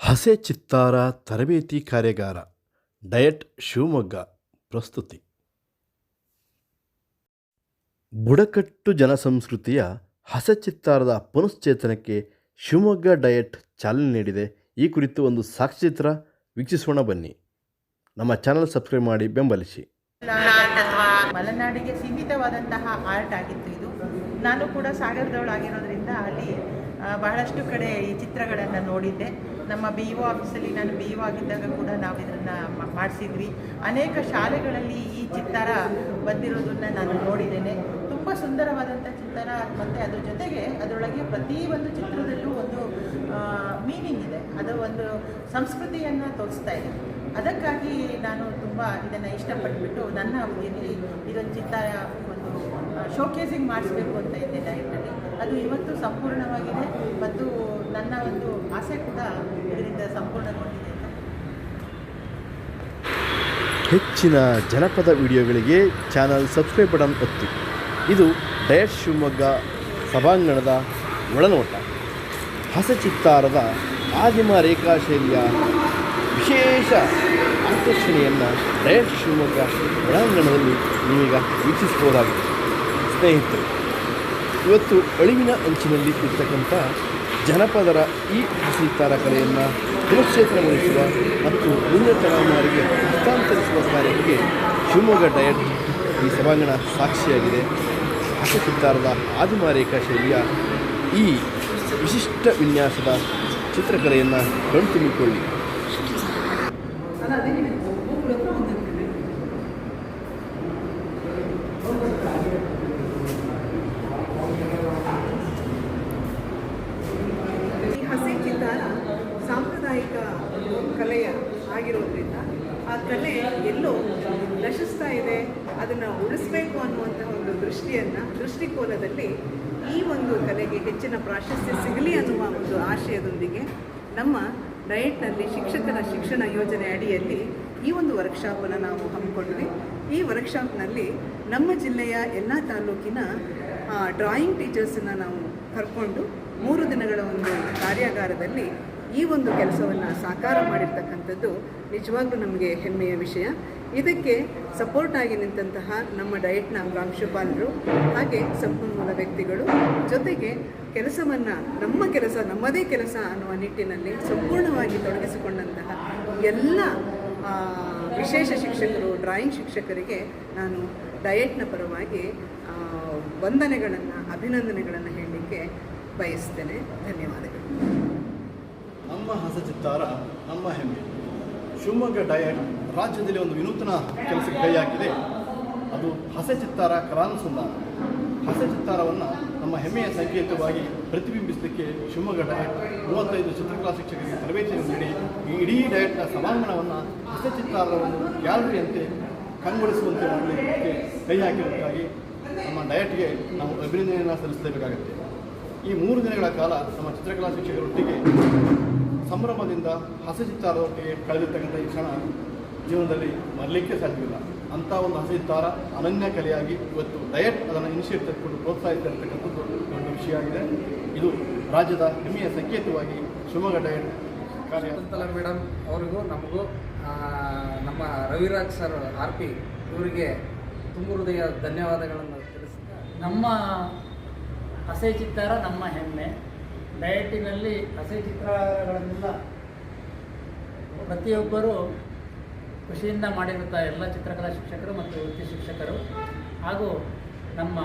ಹಸೆ ಚಿತ್ತಾರ ತರಬೇತಿ ಕಾರ್ಯಾಗಾರ, ಡಯಟ್ ಶಿವಮೊಗ್ಗ, ಪ್ರಸ್ತುತಿ. ಬುಡಕಟ್ಟು ಜನಸಂಸ್ಕೃತಿಯ ಹಸೆ ಚಿತ್ತಾರದ ಪುನಶ್ಚೇತನಕ್ಕೆ ಶಿವಮೊಗ್ಗ ಡಯಟ್ ಚಾಲನೆ ನೀಡಿದೆ. ಈ ಕುರಿತು ಒಂದು ಸಾಕ್ಷ್ಯಚಿತ್ರ ವೀಕ್ಷಿಸೋಣ ಬನ್ನಿ. ನಮ್ಮ ಚಾನಲ್ ಸಬ್ಸ್ಕ್ರೈಬ್ ಮಾಡಿ ಬೆಂಬಲಿಸಿ. ಮಲೆನಾಡಿಗೆ ಸೀಮಿತವಾದಂತಹ ಆರ್ಟ್ ಆಗಿತ್ತು ಇದು. ನಾನು ಕೂಡ ಸಾಗರದವಳಾಗಿರೋದ್ರಿಂದ ಅಲ್ಲಿ ಬಹಳಷ್ಟು ಕಡೆ ಈ ಚಿತ್ರಗಳನ್ನು ನೋಡಿದ್ದೆ. ನಮ್ಮ ಬಿ ಒ ಆಫೀಸಲ್ಲಿ ನಾನು ಬಿ ಒ ಆಗಿದ್ದಾಗ ಕೂಡ ನಾವು ಇದನ್ನು ಮಾಡಿಸಿದ್ವಿ. ಅನೇಕ ಶಾಲೆಗಳಲ್ಲಿ ಈ ಚಿತ್ತಾರ ಬಂದಿರೋದನ್ನು ನಾನು ನೋಡಿದ್ದೇನೆ. ತುಂಬ ಸುಂದರವಾದಂಥ ಚಿತ್ತಾರ ಮತ್ತು ಅದ್ರ ಜೊತೆಗೆ ಅದರೊಳಗೆ ಪ್ರತಿ ಒಂದು ಚಿತ್ರದಲ್ಲೂ ಒಂದು ಮೀನಿಂಗ್ ಇದೆ. ಅದು ಒಂದು ಸಂಸ್ಕೃತಿಯನ್ನು ತೋರಿಸ್ತಾ ಇದೆ. ಅದಕ್ಕಾಗಿ ನಾನು ತುಂಬ ಇದನ್ನು ಇಷ್ಟಪಟ್ಟುಬಿಟ್ಟು ನನ್ನ ಅವಧಿಯಲ್ಲಿ ಇದೊಂದು ಚಿತ್ತಾರ ಒಂದು ಶೋಕೇಸಿಂಗ್ ಮಾಡಿಸ್ಬೇಕು ಅಂತ ಇದ್ದೆ ಡಯಟಲ್ಲಿ ಅದು ಇವತ್ತು ಸಂಪೂರ್ಣವಾಗಿದೆ ಮತ್ತು ನನ್ನ ಒಂದು ಆಸೆ ಕೂಡ ಇದರಿಂದ ಸಂಪೂರ್ಣಗೊಂಡಿದೆ ಹೆಚ್ಚಿನ ಜನಪದ ವಿಡಿಯೋಗಳಿಗೆ ಚಾನಲ್ ಸಬ್ಸ್ಕ್ರೈಬ್ ಬಟನ್ ಒತ್ತಿ. ಇದು ಡಯಟ್ ಶಿವಮೊಗ್ಗ ಸಭಾಂಗಣದ ಒಳನೋಟ. ಹಸಚಿತ್ತಾರದ ಆದಿಮ ರೇಖಾಶೈಲಿಯ ವಿಶೇಷ ಆಕರ್ಷಣೆಯನ್ನು ಡಯಟ್ ಶಿವಮೊಗ್ಗ ಒಳಾಂಗಣದಲ್ಲಿ ನೀವೀಗ ವೀಕ್ಷಿಸಬಹುದಾಗಿದೆ. ಸ್ನೇಹಿತರೆ ಇವತ್ತು ಅಳಿವಿನ ಅಂಚಿನಲ್ಲಿ ಇರ್ತಕ್ಕಂಥ ಜನಪದರ ಈ ಹಸಿತಾರ ಕಲೆಯನ್ನು ಪುನಶ್ಚೇತನಗೊಳಿಸುವ ಮತ್ತು ಮುಂದಿನ ತಲೆಮಾರಿಗೆ ಹಸ್ತಾಂತರಿಸುವ ಕಾರ್ಯಕ್ಕೆ ಶಿವಮೊಗ್ಗ ಡಯಟ್ ಈ ಸಭಾಂಗಣ ಸಾಕ್ಷಿಯಾಗಿದೆ. ಹಸಿತಾರದ ಆದಿಮಾರೇಖಾ ಶೈಲಿಯ ಈ ವಿಶಿಷ್ಟ ವಿನ್ಯಾಸದ ಚಿತ್ರಕಲೆಯನ್ನು ಕಣ್ತುಂಬಿಕೊಳ್ಳಿ ಈ ಹಸಿ ಚಿತ್ತಾರ ಸಾಂಪ್ರದಾಯಿಕ ಕಲೆಯ ಆಗಿರೋದ್ರಿಂದ ಆ ಕಲೆ ಎಲ್ಲೋ ನಶಿಸ್ತಾ ಇದೆ ಅದನ್ನು ಉಳಿಸ್ಬೇಕು ಅನ್ನುವಂತಹ ಒಂದು ದೃಷ್ಟಿಯನ್ನು ದೃಷ್ಟಿಕೋನದಲ್ಲಿ ಈ ಒಂದು ಕಲೆಗೆ ಹೆಚ್ಚಿನ ಪ್ರಾಶಸ್ತ್ಯ ಸಿಗಲಿ ಅನ್ನುವ ಒಂದು ಆಶಯದೊಂದಿಗೆ ನಮ್ಮ ಡಯಟ್ನಲ್ಲಿ ಶಿಕ್ಷಕರ ಶಿಕ್ಷಣ ಯೋಜನೆ ಅಡಿಯಲ್ಲಿ ಈ ಒಂದು ವರ್ಕ್ಶಾಪನ್ನು ನಾವು ಹಮ್ಮಿಕೊಂಡ್ವಿ ಈ ವರ್ಕ್ಶಾಪ್ನಲ್ಲಿ ನಮ್ಮ ಜಿಲ್ಲೆಯ ಎಲ್ಲ ತಾಲೂಕಿನ ಡ್ರಾಯಿಂಗ್ ಟೀಚರ್ಸನ್ನು ನಾವು ಕರ್ಕೊಂಡು ಮೂರು ದಿನಗಳ ಒಂದು ಕಾರ್ಯಾಗಾರದಲ್ಲಿ ಈ ಒಂದು ಕೆಲಸವನ್ನು ಸಾಕಾರ ಮಾಡಿರ್ತಕ್ಕಂಥದ್ದು ನಿಜವಾಗ್ಲೂ ನಮಗೆ ಹೆಮ್ಮೆಯ ವಿಷಯ. ಇದಕ್ಕೆ ಸಪೋರ್ಟ್ ಆಗಿ ನಿಂತಹ ನಮ್ಮ ಡಯಟ್ನ ಪ್ರಾಂಶುಪಾಲರು ಹಾಗೆ ಸಂಪನ್ಮೂಲ ವ್ಯಕ್ತಿಗಳು ಜೊತೆಗೆ ಕೆಲಸವನ್ನು, ನಮ್ಮ ಕೆಲಸ ನಮ್ಮದೇ ಕೆಲಸ ಅನ್ನುವ ನಿಟ್ಟಿನಲ್ಲಿ ಸಂಪೂರ್ಣವಾಗಿ ತೊಡಗಿಸಿಕೊಂಡಂತಹ ಎಲ್ಲ ವಿಶೇಷ ಶಿಕ್ಷಕರು ಡ್ರಾಯಿಂಗ್ ಶಿಕ್ಷಕರಿಗೆ ನಾನು ಡಯಟ್ನ ಪರವಾಗಿ ವಂದನೆಗಳನ್ನು, ಅಭಿನಂದನೆಗಳನ್ನು ಹೇಳಲಿಕ್ಕೆ ಬಯಸ್ತೇನೆ. ಧನ್ಯವಾದಗಳು. ನಮ್ಮ ಹಸಚಿತ್ತಾರ ನಮ್ಮ ಹೆಮ್ಮೆ. ಶಿವಮೊಗ್ಗ ಡಯಟ್ ರಾಜ್ಯದಲ್ಲಿ ಒಂದು ವಿನೂತನ ಕೆಲಸಕ್ಕೆ ಕೈ ಹಾಕಿದೆ ಅದು ಹಸಚಿತ್ತಾರ ಕಲಾನುಸಂಧಾನ ಹಸಚಿತ್ತಾರವನ್ನು ನಮ್ಮ ಹೆಮ್ಮೆಯ ಸಂಕೇತವಾಗಿ ಪ್ರತಿಬಿಂಬಿಸಲಿಕ್ಕೆ ಶಿವಮೊಗ್ಗ ಡಯಟ್ ಮೂವತ್ತೈದು ಚಿತ್ರಕಲಾ ಶಿಕ್ಷಕರಿಗೆ ತರಬೇತಿಯನ್ನು ನೀಡಿ, ಈ ಇಡೀ ಡಯಟ್ನ ಸಭಾಂಗಣವನ್ನು ಹಸಚಿತ್ತಾರದ ಒಂದು ಗ್ಯಾಲರಿಯಂತೆ ಕಂಗೊಳಿಸುವಂತೆ ಮಾಡಲಿಕ್ಕೆ ಕೈ ಹಾಕಿರುವುದಾಗಿ ನಮ್ಮ ಡಯಟ್ಗೆ ನಾವು ಅಭಿನಂದನೆಯನ್ನು ಸಲ್ಲಿಸಲೇಬೇಕಾಗುತ್ತೆ. ಈ ಮೂರು ದಿನಗಳ ಕಾಲ ನಮ್ಮ ಚಿತ್ರಕಲಾ ಶಿಕ್ಷಕರೊಟ್ಟಿಗೆ ಸಂಭ್ರಮದಿಂದ ಹಸಿಚಿತ್ತಾರದೊಟ್ಟಿಗೆ ಕಳೆದಿರ್ತಕ್ಕಂಥ ಈ ಕ್ಷಣ ಜೀವನದಲ್ಲಿ ಮರಲಿಕ್ಕೆ ಸಾಧ್ಯವಿಲ್ಲ. ಅಂಥ ಒಂದು ಹಸಿತ್ತಾರ ಅನನ್ಯ ಕಲೆಯಾಗಿ ಇವತ್ತು ಡಯಟ್ ಅದನ್ನು ಇನಿಷಿಯೇಟ್ ತೆಗೆದುಕೊಂಡು ಪ್ರೋತ್ಸಾಹಿಸ್ತಾ ಒಂದು ದೊಡ್ಡ ವಿಷಯ ಆಗಿದೆ. ಇದು ರಾಜ್ಯದ ಹೆಮ್ಮೆಯ ಸಂಕೇತವಾಗಿ ಶಿವಮೊಗ್ಗ ಡಯಟ್ ಕಾರ್ಯ ಶಕುಂತಲಾ ಮೇಡಮ್ ಅವರಿಗೂ ನಮಗೂ ನಮ್ಮ ರವಿರಾಜ್ ಸರ್ ಆರ್ ಪಿ ಇವರಿಗೆ ತುಂಬ ಹೃದಯ ಧನ್ಯವಾದಗಳನ್ನು ತಿಳಿಸ್ತಾರೆ ನಮ್ಮ ಹಸೆ ಚಿತ್ತಾರ ನಮ್ಮ ಹೆಮ್ಮೆ. ಡಯಟಿನಲ್ಲಿ ಹಸಿ ಚಿತ್ರಗಳನ್ನೆಲ್ಲ ಪ್ರತಿಯೊಬ್ಬರು ಖುಷಿಯಿಂದ ಮಾಡಿರುತ್ತಾರೆ ಎಲ್ಲ ಚಿತ್ರಕಲಾ ಶಿಕ್ಷಕರು ಮತ್ತು ವೃತ್ತಿ ಶಿಕ್ಷಕರು ಹಾಗೂ ನಮ್ಮ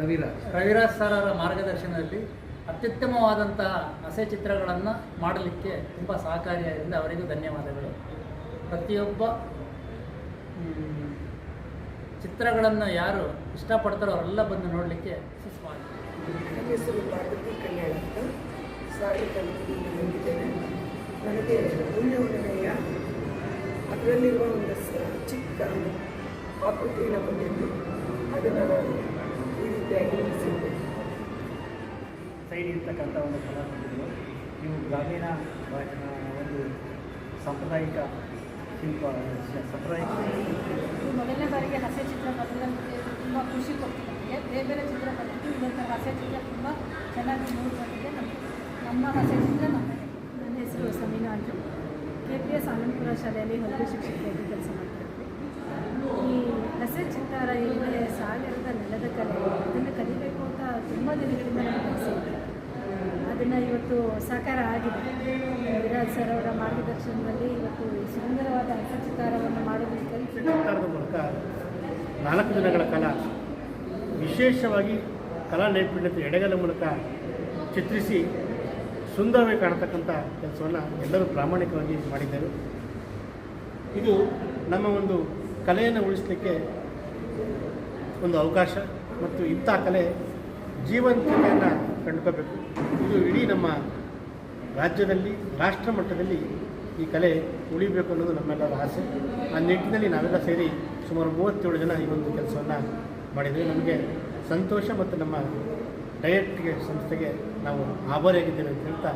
ರವಿರಾಜ್. ರವಿರಾಜ್ ಸರ್ ಅವರ ಮಾರ್ಗದರ್ಶನದಲ್ಲಿ ಅತ್ಯುತ್ತಮವಾದಂತಹ ಹಸೆ ಚಿತ್ರಗಳನ್ನು ಮಾಡಲಿಕ್ಕೆ ತುಂಬ ಸಹಕಾರಿಯಾಗಿದ್ದರಿಂದ ಅವರಿಗೂ ಧನ್ಯವಾದಗಳು. ಪ್ರತಿಯೊಬ್ಬ ಚಿತ್ರಗಳನ್ನು ಯಾರು ಇಷ್ಟಪಡ್ತಾರೋ ಅವರೆಲ್ಲ ಬಂದು ನೋಡಲಿಕ್ಕೆ ಸ್ವಾಗತ ನನ್ನ ಹೆಸರು ಪಾರ್ವತಿ ಕಲ್ಯಾಣ ಅಂತ. ಸಾಹಿತ್ಯದಲ್ಲಿ ಬಂದಿದ್ದೇನೆ ನನಗೆ ಒಳ್ಳೆಯ ಅದರಲ್ಲಿರುವ ಒಂದು ಚಿಕ್ಕ ಆಕೃತಿಯನ್ನು ಬಂದಿದ್ದು ಅದನ್ನು ನಾನು ಈ ರೀತಿಯಾಗಿ ನಿಲ್ಲಿಸಿದ್ದೆ ಸೈಡ್ ಇರ್ತಕ್ಕಂಥ ಒಂದು ಕಲಾಕೃತಿಗಳು ಇವು ಗ್ರಾಮೀಣ ಭಾಷೆ ಒಂದು ಸಾಂಪ್ರದಾಯಿಕ ಶಿಲ್ಪ ಸಾಂಪ್ರದಾಯಿಕ ಮೊದಲನೇ ಬಾರಿಗೆ ಹಸೆ ಚಿತ್ರ ಬರೆದಂತೆ ತುಂಬ ಖುಷಿ ಕೊಡ್ತು ನಮಗೆ. ಬೇರೆ ಬೇರೆ ಚಿತ್ರ ಬರೆದಿದ್ದು ಇವತ್ತು ಚಿತ್ರ ತುಂಬ ಚೆನ್ನಾಗಿ ಬಂದಿದೆ. ನಮ್ಮ ನಮ್ಮ ಹಸೆಚಿತ್ರ ನಮ್ಮ ನನ್ನ ಹೆಸರು Sameena Anju K P S Anandapura ಶಾಲೆಯಲ್ಲಿ ಹೊಲಿಗೆ ಶಿಕ್ಷಕಿಯಾಗಿ ಕೆಲಸ ಮಾಡ್ತಾಯಿದ್ವಿ ಈ ಹಸೆ ಚಿತ್ತಾರ ಏನಿದೆ ಸಾಗರದ ನೆಲದ ಕಲೆ, ಅದನ್ನು ಕಲಿಬೇಕು ಅಂತ ತುಂಬ ದಿನಗಳಿಂದ ನಾನು ಅದನ್ನು ಇವತ್ತು ಸಾಕಾರ ಆಗಿದೆ. ವಿರಾಜ್ ಸರ್ ಅವರ ಮಾರ್ಗದರ್ಶನದಲ್ಲಿ ಇವತ್ತು ಸುಂದರವಾದ ಹಸೆ ಚಿತ್ತಾರವನ್ನು ಮಾಡೋದಕ್ಕೆ ನಾಲ್ಕು ದಿನಗಳ ಕಾಲ ವಿಶೇಷವಾಗಿ ಕಲಾ ನೈಪುಣ್ಯತೆ ಎಡೆಗಲ ಮೂಲಕ ಚಿತ್ರಿಸಿ ಸುಂದರವಾಗಿ ಕಾಣತಕ್ಕಂಥ ಕೆಲಸವನ್ನು ಎಲ್ಲರೂ ಪ್ರಾಮಾಣಿಕವಾಗಿ ಮಾಡಿದ್ದಾರೆ. ಇದು ನಮ್ಮ ಒಂದು ಕಲೆಯನ್ನು ಉಳಿಸಲಿಕ್ಕೆ ಒಂದು ಅವಕಾಶ ಮತ್ತು ಇಂಥ ಕಲೆ ಜೀವಂತಿಕೆಯನ್ನು ಕಂಡುಕೋಬೇಕು ಇದು ಇಡೀ ನಮ್ಮ ರಾಜ್ಯದಲ್ಲಿ, ರಾಷ್ಟ್ರ ಮಟ್ಟದಲ್ಲಿ ಈ ಕಲೆ ಉಳಿಬೇಕು ಅನ್ನೋದು ನಮ್ಮೆಲ್ಲರ ಆಸೆ. ಆ ನಿಟ್ಟಿನಲ್ಲಿ ನಾವೆಲ್ಲ ಸೇರಿ ಸುಮಾರು ಮೂವತ್ತೇಳು ಜನ ಈ ಒಂದು ಕೆಲಸವನ್ನು ಮಾಡಿದ್ದೇವೆ ನಮಗೆ ಸಂತೋಷ ಮತ್ತು ನಮ್ಮ ಡಯಟ್ಗೆ ಸಂಸ್ಥೆಗೆ ನಾವು ಆಭಾರಿಯಾಗಿದ್ದೇವೆ ಅಂತ ಹೇಳ್ತಾ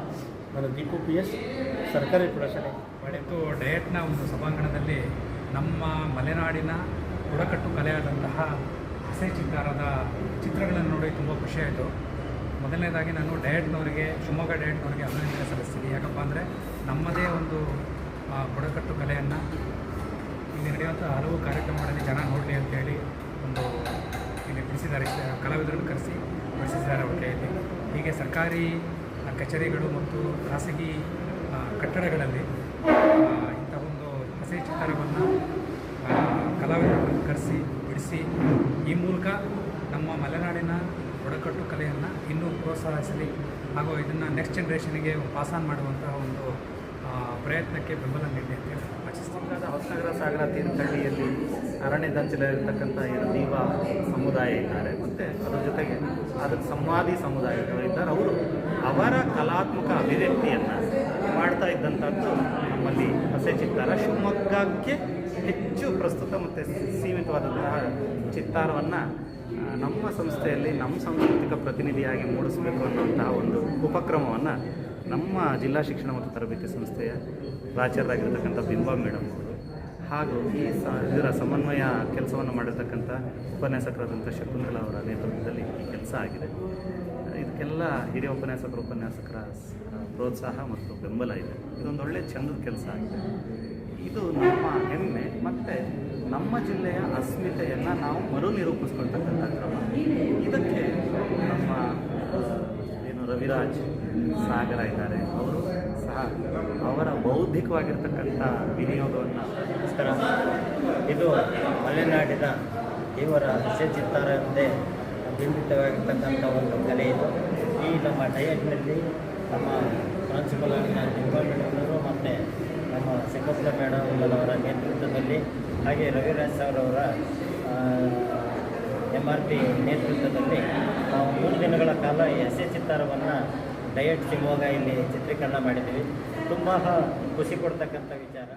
ನಾನು ದೀಪು ಪಿ ಎಸ್, ಸರ್ಕಾರಿ ಪ್ರಶ್ನೆ ಇವತ್ತು ಡಯಟ್ನ ಒಂದು ಸಭಾಂಗಣದಲ್ಲಿ ನಮ್ಮ ಮಲೆನಾಡಿನ ಬುಡಕಟ್ಟು ಕಲೆಯಾದಂತಹ ಹಸೆ ಚಿತ್ತಾರದ ಚಿತ್ರಗಳನ್ನು ನೋಡಿ ತುಂಬ ಖುಷಿಯಾಯಿತು ಮೊದಲನೇದಾಗಿ ನಾನು ಡಯಟ್ನವರಿಗೆ, ಶಿವಮೊಗ್ಗ ಡಯಟ್ನವರಿಗೆ ಅಭಿನಂದನೆ ಸಲ್ಲಿಸ್ತೀನಿ. ಯಾಕಪ್ಪ ಅಂದರೆ ನಮ್ಮದೇ ಒಂದು ಬುಡಕಟ್ಟು ಕಲೆಯನ್ನು ಇಲ್ಲಿ ನಡೆಯುವಂಥ ಹಲವು ಕಾರ್ಯಕ್ರಮಗಳಲ್ಲಿ ಜನ ನೋಡಲಿ ಅಂತೇಳಿ ಕಲಾವಿದರನ್ನು ಕರೆಸಿ ಬಿಡಿಸಿದ್ದಾರೆ ಅವ್ರ ಕೈಯಲ್ಲಿ. ಹೀಗೆ ಸರ್ಕಾರಿ ಕಚೇರಿಗಳು ಮತ್ತು ಖಾಸಗಿ ಕಟ್ಟಡಗಳಲ್ಲಿ ಇಂಥ ಒಂದು ಹಸಿ ಚಿತ್ತಾರವನ್ನು ಕಲಾವಿದರನ್ನು ಕರೆಸಿ, ಬಿಡಿಸಿ, ಈ ಮೂಲಕ ನಮ್ಮ ಮಲೆನಾಡಿನ ಬುಡಕಟ್ಟು ಕಲೆಯನ್ನು ಇನ್ನೂ ಪ್ರೋತ್ಸಾಹಿಸಲಿ ಹಾಗೂ ಇದನ್ನು ನೆಕ್ಸ್ಟ್ ಜನ್ರೇಷನ್ಗೆ ಪಾಸ್ ಆನ್ ಮಾಡುವಂತಹ ಒಂದು ಪ್ರಯತ್ನಕ್ಕೆ ಬೆಂಬಲ ನೀಡಲಿ ಅಂತ ಶಿವಮೊಗ್ಗದ ಹೊಸನಗರ ಸಾಗರ ತೀರ್ಥಹಳ್ಳಿಯಲ್ಲಿ ಅರಣ್ಯದಂಚಲಿರತಕ್ಕಂಥ ದೀವ ಸಮುದಾಯ ಇದ್ದಾರೆ. ಮತ್ತು ಅದರ ಜೊತೆಗೆ ಅದಕ್ಕೆ ಸಂವಾದಿ ಸಮುದಾಯದವರು ಇದ್ದಾರೆ. ಅವರು ಅವರ ಕಲಾತ್ಮಕ ಅಭಿವ್ಯಕ್ತಿಯನ್ನು ಮಾಡ್ತಾ ಇದ್ದಂಥದ್ದು ನಮ್ಮಲ್ಲಿ ಹಸೆ ಚಿತ್ತಾರ. ಶಿವಮೊಗ್ಗಕ್ಕೆ ಹೆಚ್ಚು ಪ್ರಸ್ತುತ ಮತ್ತು ಸೀಮಿತವಾದಂತಹ ಚಿತ್ತಾರವನ್ನು ನಮ್ಮ ಸಂಸ್ಥೆಯಲ್ಲಿ ನಮ್ಮ ಸಾಂಸ್ಕೃತಿಕ ಪ್ರತಿನಿಧಿಯಾಗಿ ಮೂಡಿಸಬೇಕು ಅನ್ನುವಂತಹ ಒಂದು ಉಪಕ್ರಮವನ್ನು ನಮ್ಮ ಜಿಲ್ಲಾ ಶಿಕ್ಷಣ ಮತ್ತು ತರಬೇತಿ ಸಂಸ್ಥೆಯ ಪ್ರಾಚಾರ್ಯರಾಗಿರ್ತಕ್ಕಂಥ ಬಿಂಬಾ ಮೇಡಮ್ ಅವರು ಹಾಗೂ ಈ ಸ ಇದರ ಸಮನ್ವಯ ಕೆಲಸವನ್ನು ಮಾಡಿರ್ತಕ್ಕಂಥ ಉಪನ್ಯಾಸಕರಾದಂಥ ಶಕುಂತಲಾ ಅವರ ನೇತೃತ್ವದಲ್ಲಿ ಈ ಕೆಲಸ ಆಗಿದೆ. ಇದಕ್ಕೆಲ್ಲ ಹಿರಿಯ ಉಪನ್ಯಾಸಕರು, ಉಪನ್ಯಾಸಕರ ಪ್ರೋತ್ಸಾಹ ಮತ್ತು ಬೆಂಬಲ ಇದೆ. ಇದೊಂದು ಒಳ್ಳೆಯ ಚಂದದ ಕೆಲಸ ಆಗಿದೆ. ಇದು ನಮ್ಮ ಹೆಮ್ಮೆ, ಮತ್ತು ನಮ್ಮ ಜಿಲ್ಲೆಯ ಅಸ್ಮಿತೆಯನ್ನು ನಾವು ಮರು ನಿರೂಪಿಸ್ಕೊಳ್ತಕ್ಕಂಥ ಕ್ರಮ. ಇದಕ್ಕೆ ನಮ್ಮ ರವಿರಾಜ್ ಸಾಗರ ಇದ್ದಾರೆ. ಅವರು ಸಹ ಅವರ ಬೌದ್ಧಿಕವಾಗಿರ್ತಕ್ಕಂಥ ವಿನಿಯೋಗವನ್ನು ನಮಸ್ಕಾರ ಇದು ಮಲೆನಾಡಿನ ದೇವರ ಹಸೆ ಚಿತ್ತಾರ ಎಂದೇ ಬಿಂಬಿತವಾಗಿರ್ತಕ್ಕಂಥ ಒಂದು ಕಲೆ ಇದು. ಈ ನಮ್ಮ ಡಯಟ್ನಲ್ಲಿ ನಮ್ಮ ಪ್ರಾಂಶುಪಾಲ ಡಿಪಾರ್ಟ್ಮೆಂಟ್ನವರು ಮತ್ತು ನಮ್ಮ ಸಿಕ್ಕಪ್ಪ ಮೇಡಮ್ ಅವರ ನೇತೃತ್ವದಲ್ಲಿ ಹಾಗೆ Raviraj sir M R P ನೇತೃತ್ವದಲ್ಲಿ ನಾವು ಮೂರು ದಿನಗಳ ಕಾಲ ಎಸ್ ಎ ಚಿತ್ತಾರವನ್ನು ಡಯಟ್ ಶಿವಮೊಗ್ಗ ಇಲ್ಲಿ ಚಿತ್ರೀಕರಣ ಮಾಡಿದ್ದೀವಿ. ತುಂಬ ಖುಷಿ ಕೊಡ್ತಕ್ಕಂಥ ವಿಚಾರ.